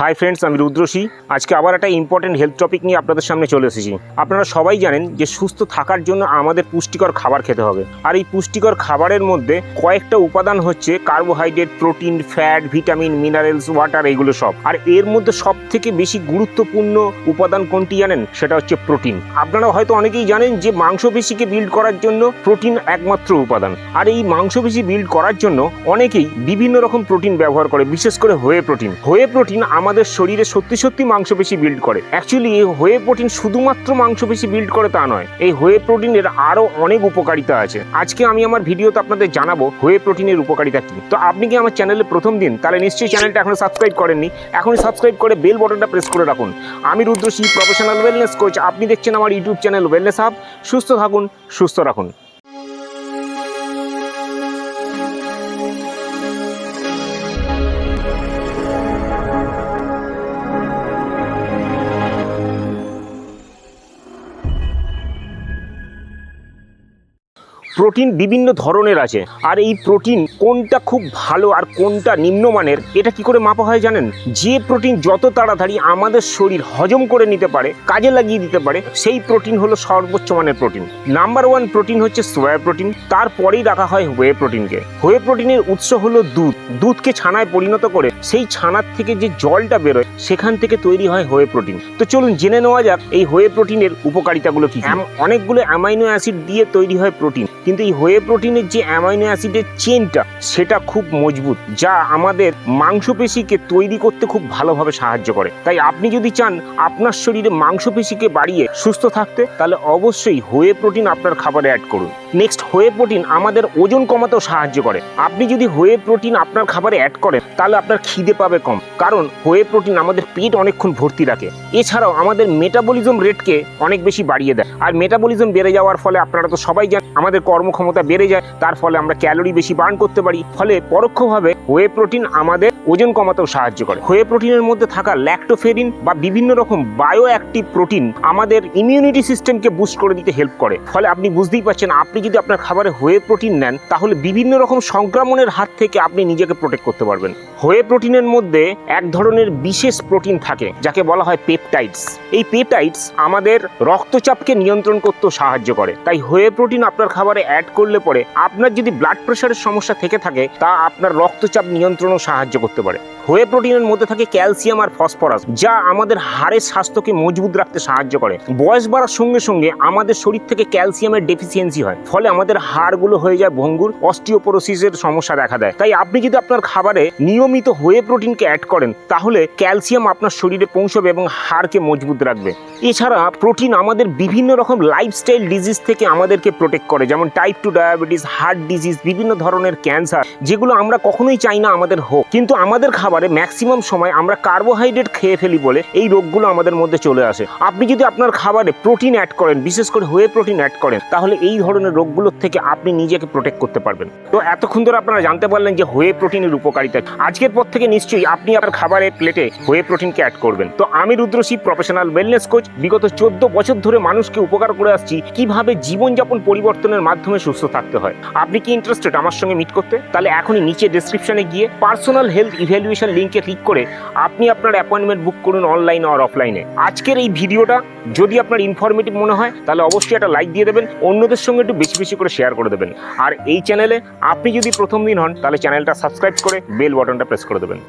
Hi friends আমি রুদ্রসী আজকে আবার একটা ইম্পর্টেন্ট হেলথ টপিক নিয়ে আপনাদের সামনে চলে এসেছি। আপনারা সবাই জানেন যে সুস্থ থাকার জন্য আমাদের পুষ্টিকর খাবার খেতে হবে। আর এই পুষ্টিকর খাবারের মধ্যে কয়েকটা উপাদান হচ্ছে carbohydrate protein fat vitamin minerals water এগুলো সব। আর এর মধ্যে সব থেকে বেশি গুরুত্বপূর্ণ উপাদান কোনটি জানেন? সেটা হচ্ছে প্রোটিন আপনারা হয়তো অনেকেই জানেন যে মাংসপেশিকে বিল্ড করার জন্য প্রোটিন একমাত্র উপাদান। আর এই মাংসপেশি বিল্ড করার জন্য অনেকেই বিভিন্ন রকম প্রোটিন ব্যবহার করে, বিশেষ করে হয়ে প্রোটিন হয়ে প্রোটিন আমাদের শরীরে সত্যি সত্যি মাংসপেশি বিল্ড করে। অ্যাকচুয়ালি হোয়ে প্রোটিন শুধুমাত্র মাংসপেশি বিল্ড করে তা নয়, এই হোয়ে প্রোটিনের আরও অনেক উপকারিতা আছে। আজকে আমি আমার ভিডিওতে আপনাদের জানাব হোয়ে প্রোটিনের উপকারিতা কি। তো আপনি কি আমার চ্যানেলে প্রথম দিন, তাহলে নিশ্চয়ই চ্যানেলটা এখনও সাবস্ক্রাইব করেননি, এখনই সাবস্ক্রাইব করে বেল বটনটা প্রেস করে রাখুন। আমি রুদ্রশী প্রফেশনাল ওয়েলনেস কোচ আপনি দেখছেন আমার ইউটিউব চ্যানেল ওয়েলনেস হাব সুস্থ থাকুন, সুস্থ রাখুন। প্রোটিন বিভিন্ন ধরনের আছে। আর এই প্রোটিন কোনটা খুব ভালো আর কোনটা নিম্নমানের, এটা কি করে মাপা হয় জানেন? যে প্রোটিন যত তাড়াতাড়ি আমাদের শরীর হজম করে নিতে পারে, কাজে লাগিয়ে দিতে পারে, সেই প্রোটিন হলো সর্বোচ্চ মানের প্রোটিন। নাম্বার ওয়ান প্রোটিন হচ্ছে সোয়া প্রোটিন, তারপরেই রাখা হয় হোয়ে প্রোটিনকে। হোয়ে প্রোটিনের উৎস হলো দুধ। দুধকে ছানায় পরিণত করে, সেই ছানার থেকে যে জলটা বেরোয়, সেখান থেকে তৈরি হয় হোয়ে প্রোটিন। তো চলুন জেনে নেওয়া যাক এই হোয়ে প্রোটিনের উপকারিতাগুলো কি। অনেকগুলো অ্যামাইনো অ্যাসিড দিয়ে তৈরি হয় প্রোটিন। কিন্তু এই হোয়ে প্রোটিনের যে অ্যামাইনো অ্যাসিডের চেনটা সেটা খুব মজবুত, যা আমাদের মাংসপেশিকে তৈরি করতে খুব ভালোভাবে সাহায্য করে। তাই আপনি যদি চান আপনার শরীরে মাংসপেশিকে বাড়িয়ে সুস্থ থাকতে, তাহলে অবশ্যই হোয়ে প্রোটিন আপনার খাবারে অ্যাড করুন। নেক্সট হোয়ে প্রোটিন আমাদের ওজন কমাতেও সাহায্য করে। আপনি যদি হোয়ে প্রোটিন আপনার খাবারে অ্যাড করেন, তাহলে আপনার খিদে পাবে কম। কারণ হোয়ে প্রোটিন আমাদের পেট অনেকক্ষণ ভর্তি রাখে। এছাড়াও আমাদের মেটাবলিজম রেটকে অনেক বেশি বাড়িয়ে দেয়। আর মেটাবলিজম বেড়ে যাওয়ার ফলে আপনারা তো সবাই জানেন, আমাদের কর্মক্ষমতা বেড়ে যায়, তার ফলে আমরা ক্যালোরি বেশি বার্ন করতে পারি। ফলে পরোক্ষভাবে ওয়ে প্রোটিন আমাদের ওজন কমাতেও সাহায্য করে। হয়ে প্রোটিনের মধ্যে থাকা ল্যাক্টোফেরিন বা বিভিন্ন রকম বায়ো অ্যাক্টিভ প্রোটিন আমাদের ইমিউনিটি সিস্টেমকে বুস্ট করে দিতে হেল্প করে। ফলে আপনি বুঝতেই পারছেন, আপনি যদি আপনার খাবারে হয়ে প্রোটিন নেন, তাহলে বিভিন্ন রকম সংক্রমণের হাত থেকে আপনি নিজেকে প্রোটেক্ট করতে পারবেন। হয়ে প্রোটিনের মধ্যে এক ধরনের বিশেষ প্রোটিন থাকে, যাকে বলা হয় পেপটাইডস এই পেপটাইডস আমাদের রক্তচাপকে নিয়ন্ত্রণ করতেও সাহায্য করে। তাই হয়ে প্রোটিন আপনার খাবারে অ্যাড করলে পরে আপনার যদি ব্লাড প্রেশারের সমস্যা থেকে থাকে, তা আপনার রক্তচাপ নিয়ন্ত্রণও সাহায্য করতে পারে। হোয়ে প্রোটিনের মধ্যে থাকে ক্যালসিয়াম আর ফসফরাস, যা আমাদের হাড়ের স্বাস্থ্যকে মজবুত রাখতে সাহায্য করে। বয়স বাড়ার সঙ্গে সঙ্গে আমাদের শরীর থেকে ক্যালসিয়ামের ডেফিসিয়েন্সি হয়, ফলে আমাদের হাড়গুলো হয়ে যায় ভঙ্গুর, অস্টিওপোরোসিসের সমস্যা দেখা দেয়। তাই আপনি যদি আপনার খাবারে নিয়মিত হোয়ে প্রোটিনকে অ্যাড করেন, তাহলে ক্যালসিয়াম আপনার শরীরে পৌঁছবে এবং হাড়কে মজবুত রাখবে। এছাড়া প্রোটিন আমাদের বিভিন্ন রকম লাইফস্টাইল ডিজিজ থেকে আমাদেরকে প্রোটেক্ট করে, যেমন type two diabetes heart disease বিভিন্ন ধরনের ক্যান্সার যেগুলো আমরা কখনোই চাই না আমাদের হোক। কিন্তু আমাদের খাবারে ম্যাক্সিমাম সময় আমরা কার্বোহাইড্রেট খেয়ে ফেলি বলে এই রোগগুলো আমাদের মধ্যে চলে আসে। আপনি যদি আপনার খাবারে প্রোটিন অ্যাড করেন, বিশেষ করে হোয়ে প্রোটিন অ্যাড করেন, তাহলে এই ধরনের রোগগুলোর থেকে আপনি নিজেকে প্রোটেক্ট করতে পারবেন। তো এতক্ষণ ধরে আপনারা জানতে পারলেন যে হোয়ে প্রোটিনের উপকারিতা আজকের পর থেকে নিশ্চয়ই আপনি আপনার খাবারের প্লেটে হোয়ে প্রোটিনকে অ্যাড করবেন। তো আমি রুদ্রশী প্রফেশনাল ওয়েলনেস কোচ বিগত চোদ্দ বছর ধরে মানুষকে উপকার করে আসছি কীভাবে জীবনযাপন পরিবর্তনের মাধ্যমে সুস্থ থাকতে হয়। আপনি কি ইন্টারেস্টেড আমার সঙ্গে মিট করতে? তাহলে এখনই নিচে ডেসক্রিপশনে গিয়ে পার্সোনাল হেলথ ইভ্যালুয়েশন লিঙ্কে ক্লিক করে আপনি আপনার অ্যাপয়েন্টমেন্ট বুক করুন অনলাইন আর অফলাইনে আজকের এই ভিডিওটা যদি আপনার ইনফরমেটিভ মনে হয়, তাহলে অবশ্যই একটা লাইক দিয়ে দেবেন, অন্যদের সঙ্গে একটু বেশি বেশি করে শেয়ার করে দেবেন। আর এই চ্যানেলে আপনি যদি প্রথম দিন হন, তাহলে চ্যানেলটা সাবস্ক্রাইব করে বেল বটনটা প্রেস করে দেবেন।